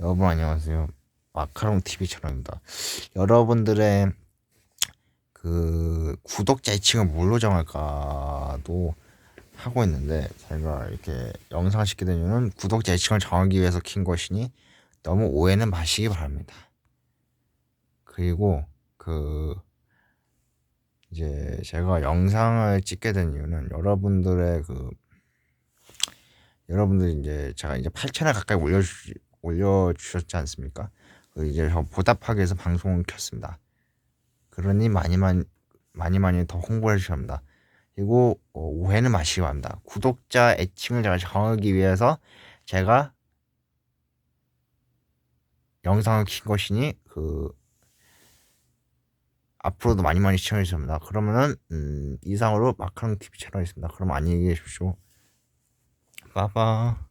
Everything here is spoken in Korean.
여러분 안녕하세요. 마카롱 TV 채널입니다. 여러분들의 그 구독자 애칭을 뭘로 정할까도 하고 있는데 제가 이렇게 영상을 찍게 된 이유는 구독자 애칭을 정하기 위해서 킨 것이니 너무 오해는 마시기 바랍니다. 그리고 그 이제 제가 영상을 찍게 된 이유는 여러분들의 그 여러분들 이제 제가 이제 8채널 가까이 올려주 올려주셨지 않습니까? 그 이제 저 보답하기 위해서 방송을 켰습니다. 그러니 많이 많이 많이 많이 더 홍보해 주셔야 합니다. 그리고 어, 오해는 마시기 바랍니다. 구독자 애칭을 제가 정하기 위해서 제가 영상을 킨 것이니 그 앞으로도 많이 많이 시청해 주셔야 합니다. 그러면은 음, 이상으로 마카롱 TV 채널이 있습니다. 그럼 안녕히 계십시오. 빠빠.